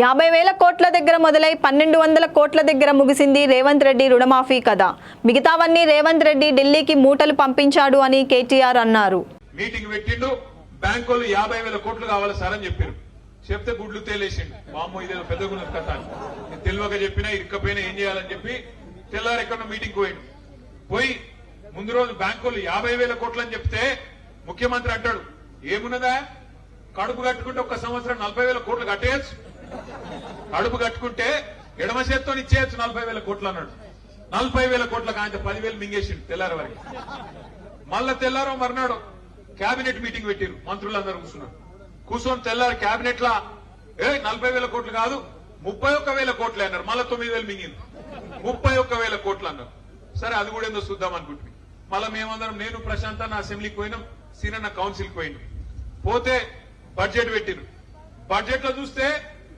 యాభై వేల కోట్ల దగ్గర మొదలై పన్నెండు వందల కోట్ల దగ్గర ముగిసింది రేవంత్ రెడ్డి రుణమాఫీ కథ. మిగతావన్నీ రేవంత్ రెడ్డి ఢిల్లీకి మూటలు పంపించాడు అని కేటీఆర్ అన్నారు. మీటింగ్ పెట్టిండు బ్యాంకులు యాభై వేల కోట్లు కావాలి సార్ అని చెప్పారు. చెప్తే గుడ్లు తేలేసిండు. వామ్మో ఇదేదో పెద్ద గుణం కథ అని. నేను చెప్పినా ఇరుక్కపోయినా ఏం చేయాలని చెప్పి తెల్లారు ఎక్కడ మీటింగ్ పోయిండు. పోయి ముందు రోజు బ్యాంకులు యాభై వేల కోట్లు అని చెప్తే ముఖ్యమంత్రి అంటాడు ఏమున్నదా? కడుపు కట్టుకుంటే ఒక సంవత్సరం నలభై వేల కోట్లు కట్టేయచ్చు. కడుపు కట్టుకుంటే ఎడమ చేత్తో ఇచ్చేయచ్చు నలభై వేల కోట్లు అన్నాడు. నలభై వేల కోట్లకు ఆయన పదివేలు మింగేసిండు తెల్లారి వారికి. మళ్ళా తెల్లారో మర్నాడు కేబినెట్ మీటింగ్ పెట్టిరు. మంత్రులందరూ కూర్చున్నారు. కూర్చొని తెల్లారు కేబినెట్ లా ఏ నలభై వేల కోట్లు కాదు ముప్పై ఒక్క వేల కోట్లు అన్నారు. మళ్ళా తొమ్మిది వేలు మింగింది. ముప్పై ఒక్క వేల కోట్లు అన్నారు. సరే అది కూడా ఏందో చూద్దాం అనుకుంటుంది మళ్ళా మేమందరం నేను ప్రశాంత్ నా అసెంబ్లీకి పోయినాం సీనన్న కౌన్సిల్కి పోయినాం. పోతే బడ్జెట్ పెట్టిరు. బడ్జెట్లో చూస్తే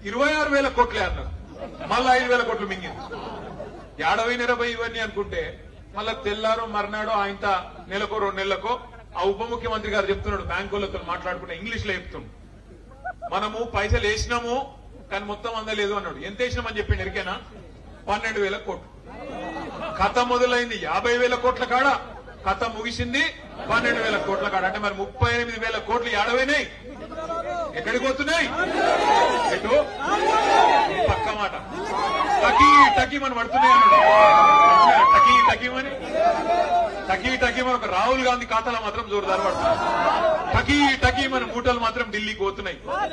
ఇరవై ఆరు వేల కోట్లే అన్నారు మళ్ళా ఐదు వేల కోట్లు మింగింది. ఏడవై ఇరవై ఇవన్నీ అనుకుంటే మళ్ళా తెల్లారో మర్నాడో ఆయన నెలకో రెండు నెలలకో ఆ ఉప ముఖ్యమంత్రి గారు చెప్తున్నాడు బ్యాంకులతో మాట్లాడుకుంటే ఇంగ్లీష్లో చెప్తున్నాడు మనము పైసలు వేసినాము కానీ మొత్తం అందలేదు అన్నాడు. ఎంత వేసినామని చెప్పిండు ఎరికేనా? పన్నెండు వేల కోట్లు. కథ మొదలైంది. యాభై వేల కోట్ల కాడ. కథ ముగిసింది పన్నెండు వేల కోట్ల కాడ. అంటే మరి ముప్పై ఎనిమిది వేల కోట్లు ఏడవైనాయి ఎక్కడికి పోతున్నాయి? ఎటు పక్క మాట. టకీ టకీ మనం పడుతున్నాయి అన్నాడు. టకీ టకీ అని టకీ టకీ మన ఒక రాహుల్ గాంధీ ఖాతాలో మాత్రం జోరుదారు పడుతున్నాయి టకీ టకీ మన మూటలు మాత్రం ఢిల్లీకి పోతున్నాయి.